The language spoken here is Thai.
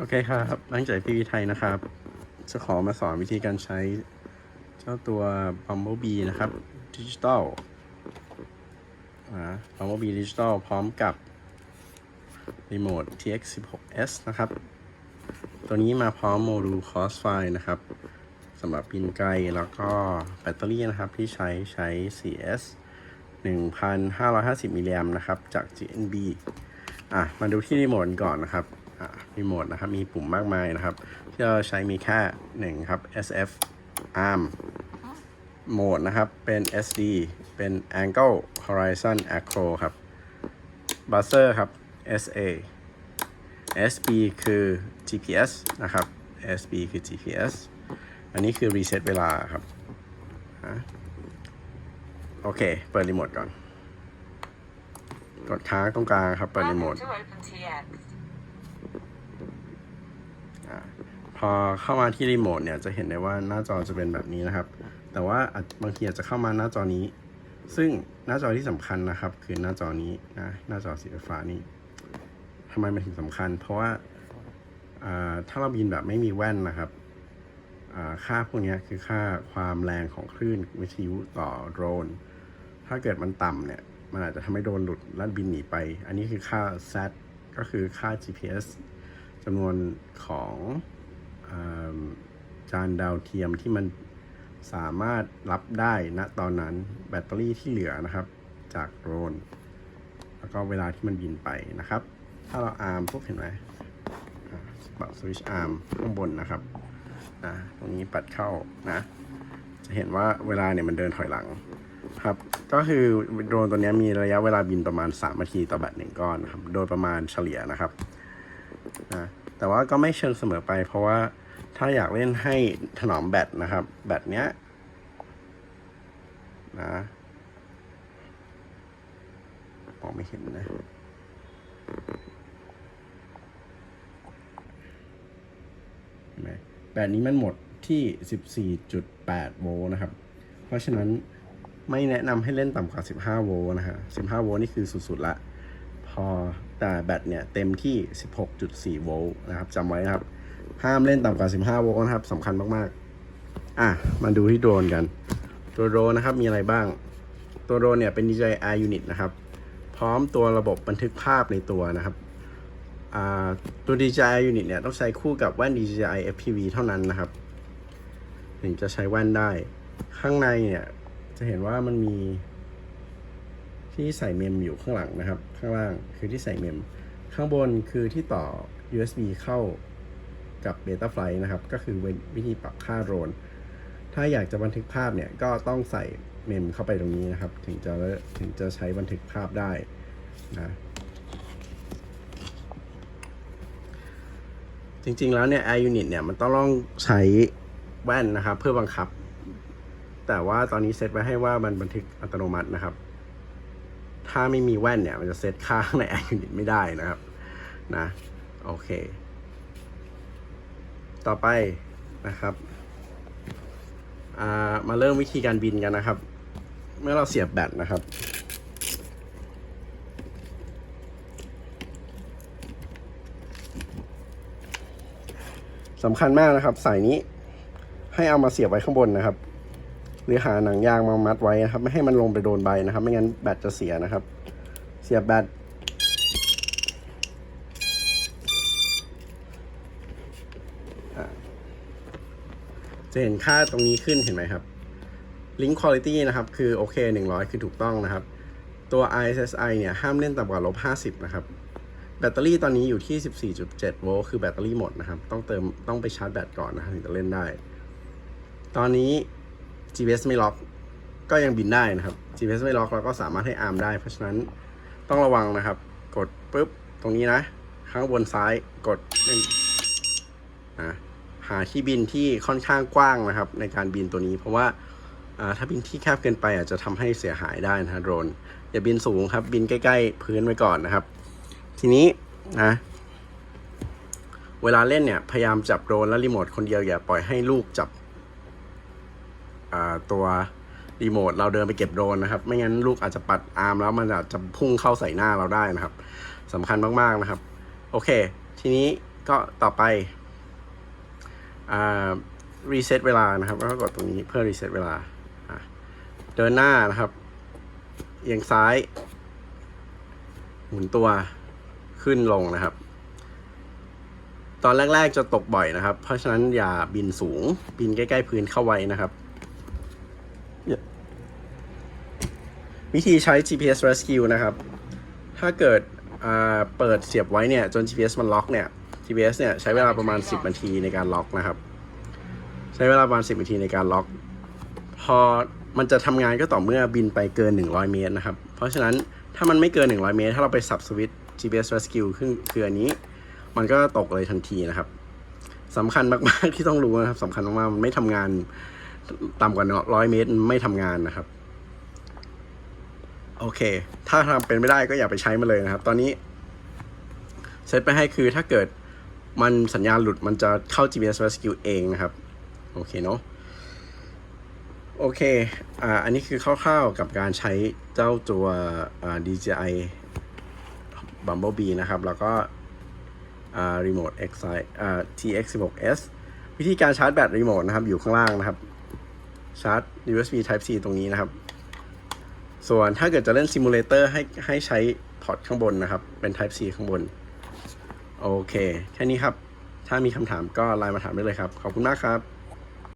โอเคครับตั้งใจพี่วิไทยนะครับ จะขอมาสอนวิธีการใช้เจ้าตัว Bumblebee นะครับดิจิตอลนะ Bumblebee ดิจิตอลพร้อมกับรีโมท TX16S นะครับ ตัวนี้มาพร้อมโมดูล Crossfire นะครับสำหรับบินไกลแล้วก็แบตเตอรี่นะครับที่ใช้ใช้ CS 1,550มิลลิแอมนะครับ จาก GNB อะ มาดูที่รีโมทก่อนนะครับ อะรีโมทนะครับมีปุ่มมากมายนะครับ ที่เราใช้มีแค่หนึ่งครับ SF Arm โหมดนะครับเป็น SD เป็น Angle Horizon Acro ครับ Buzzer ครับ SA SB คือ GPS นะครับ SB คือ GPS อันนี้คือ reset เวลาครับ โอเค เปิดรีโมทก่อน กดค้างตรงกลางครับ เปิดรีโมท พอเข้ามาที่รีโมทเนี่ยจะเห็นได้ว่าหน้าจอจะเป็นแบบนี้นะครับ แต่ว่าบางทีอาจจะเข้ามาหน้าจอนี้ ซึ่งหน้าจอที่สำคัญนะครับ คือหน้าจอนี้นะหน้าจอสีฟ้านี้ทำไมมันถึงสำคัญ เพราะว่าถ้าเราบินแบบไม่มีแว่นนะครับค่าพวกนี้คือค่าความแรงของคลื่นวิทยุต่อโดรน ถ้าเกิดมันต่ำเนี่ย มันอาจจะทำให้โดรนหลุดและบินหนีไป อันนี้คือค่า Z ก็คือค่า GPS ำนวนของจานดาวเทียมที่มันสามารถรับได้ณตอนนั้นแบตเตอรี่ที่เหลือนะครับ จากโดรนแล้วก็เวลาที่มันบินไปนะครับ ถ้าเราอาร์มปุ๊บเห็นไหมปรับสวิชอาร์มข้างบนนะครับอ่าตรงนี้ปัดเข้านะ จะเห็นว่าเวลาเนี่ยมันเดินถอยหลังครับ ก็คือโดรนตัวนี้มีระยะเวลาบินประมาณ 3 นาทีต่อแบตหนึ่งก้อนนครับ โดยประมาณเฉลี่ยนะครับ แต่ว่าก็ไม่เชิงเสมอไป เพราะว่าถ้าอยากเล่นให้ถนอมแบตนะครับ แบตเนี้ยนะมองไม่เห็นนะเห็นไหมแบตนี้มันหมดที่ 14.8 โวลต์นะครับ เพราะฉะนั้นไม่แนะนำให้เล่นต่ำกว่า 15 โวลต์นะฮะ 15 โวลต์นี่คือสุดๆละ อแต่แบตเนี่ยเต็มที่ 16.4 โวลต์นะครับจำไว้นะครับ ห้ามเล่นต่ำกว่า 15 โวลต์นะครับสำคัญมากๆ อะ มาดูที่โดรนกัน ตัวโดรนนะครับมีอะไรบ้าง ตัวโดรนเนี่ยเป็น DJI Air Unit นะครับ พร้อมตัวระบบบันทึกภาพในตัวนะครับอ่าตัว DJI Unit เนี่ยต้องใช้คู่กับแว่น DJI FPV เท่านั้นนะครับถึงจะใช้แว่นได้ ข้างในเนี่ยจะเห็นว่ามันมี ที่ใส่เมมอยู่ข้างหลังนะครับ ข้างล่างคือที่ใส่เมม ข้างบนคือที่ต่อ USB เข้ากับ Betaflight นะครับ ก็คือวิธีปรับค่าโรน ถ้าอยากจะบันทึกภาพเนี่ยก็ต้องใส่เมมเข้าไปตรงนี้นะครับ ถึงจะถึงจะใช้บันทึกภาพได้นะจริงๆแล้วเนี่ย Air Unit เนี่ยมันต้องลองใช้แว่นนะครับ เพื่อบังคับ แต่ว่าตอนนี้เซตไว้ให้ว่ามันบันทึกอัตโนมัตินะครับ ถ้าไม่มีแว่นเนี่ย มันจะเซตค่างใน Air Unit ไม่ได้นะครับนะโอเค ต่อไปนะครับอ่ามาเริ่มวิธีการบินกันนะครับ เมื่อเราเสียบแบตนะครับ สำคัญมากนะครับ สายนี้ให้เอามาเสียบไว้ข้างบนนะครับ หรือหาหนังยางมามัดไว้นะครับ ไม่ให้มันลงไปโดนใบนะครับ ไม่งั้นแบตจะเสียนะครับ เสียบแบตจะเห็นค่าตรงนี้ขึ้นเห็นไหมครับ Link Quality นะครับ คือโอเค 100 คือถูกต้องนะครับ ตัว ISSI เนี่ย ห้ามเล่นต่ำกว่าลบ50 นะครับ แบตเตอรี่ตอนนี้อยู่ที่ 14.7 โวลต์ คือแบตเตอรี่หมดนะครับ ต้องเติม ต้องไปชาร์จแบตก่อนนะครับถึงจะเล่นได้ ตอนนี้ GPS ไม่ล็อก ก็ยังบินได้นะครับ GPS ไม่ล็อกเราก็สามารถให้อาร์มได้ เพราะฉะนั้นต้องระวังนะครับ กดปุ๊บตรงนี้นะ ข้างบนซ้ายกดหนึ่งนะหาที่บินที่ค่อนข้างกว้างนะครับ ในการบินตัวนี้ เพราะว่าถ้าบินที่แคบเกินไปอาจจะทำให้เสียหายได้นะโดรนอย่าบินสูงครับ บินใกล้ ๆ พื้นไว้ก่อนนะครับ ทีนี้นะเวลาเล่นเนี่ย พยายามจับโดรนและรีโมทคนเดียวอย่าปล่อยให้ลูกจับ ตัวรีโมทเราเดินไปเก็บโดรนนะครับ ไม่งั้นลูกอาจจะปัดอาร์มแล้วมันอาจจะพุ่งเข้าใส่หน้าเราได้นะครับสำคัญมากๆนะครับ โอเค ทีนี้ก็ต่อไปรีเซ็ตเวลานะครับแล้วก็กดตรงนี้เพื่อรีเซ็ตเวลาเดินหน้านะครับเอียงซ้าย หมุนตัวขึ้นลงนะครับ ตอนแรก ๆจะตกบ่อยนะครับ เพราะฉะนั้นอย่าบินสูงบินใกล้ ๆ พื้นเข้าไว้นะครับ วิธีใช้ GPS Rescue นะครับ ถ้าเกิดเปิดเสียบไว้เนี่ยจน GPS มันล็อกเนี่ย GPS เนี่ยใช้เวลาประมาณ 10 นาทีในการล็อกนะครับ ใช้เวลาประมาณ 10 นาทีในการล็อก พอมันจะทำงานก็ต่อเมื่อบินไปเกิน 100 เมตรนะครับ เพราะฉะนั้นถ้ามันไม่เกิน 100 เมตร ถ้าเราไปสับสวิตช์ GPS Rescue ขึ้นคืออันนี้ มันก็ตกเลยทันทีนะครับสำคัญมาก ๆ ที่ต้องรู้นะครับสำคัญมากๆมันไม่ทำงานต่ำกว่าร้อยเมตรไม่ทำงานนะครับ โอเค ถ้าทำเป็นไม่ได้ก็อย่าไปใช้มันเลยนะครับ ตอนนี้เซตไปให้คือถ้าเกิดมันสัญญาณหลุดมันจะเข้า GPS Rescue เองนะครับ โอเคเนาะโอเค อ่า อันนี้คือคร่าวๆกับการใช้เจ้าตัว อ่า DJI Bumblebee นะครับ แล้วก็ อ่า Remote X อ่า TX16S วิธีการชาร์จแบตรีโมทนะครับ อยู่ข้างล่างนะครับ ชาร์จ USB Type C ตรงนี้นะครับ ส่วนถ้าเกิดจะเล่นซิมูเลเตอร์ให้ให้ใช้พอร์ตข้างบนนะครับ เป็น Type C ข้างบน โอเค แค่นี้ครับ ถ้ามีคำถามก็ไลน์มาถามได้เลยครับ ขอบคุณมากครับ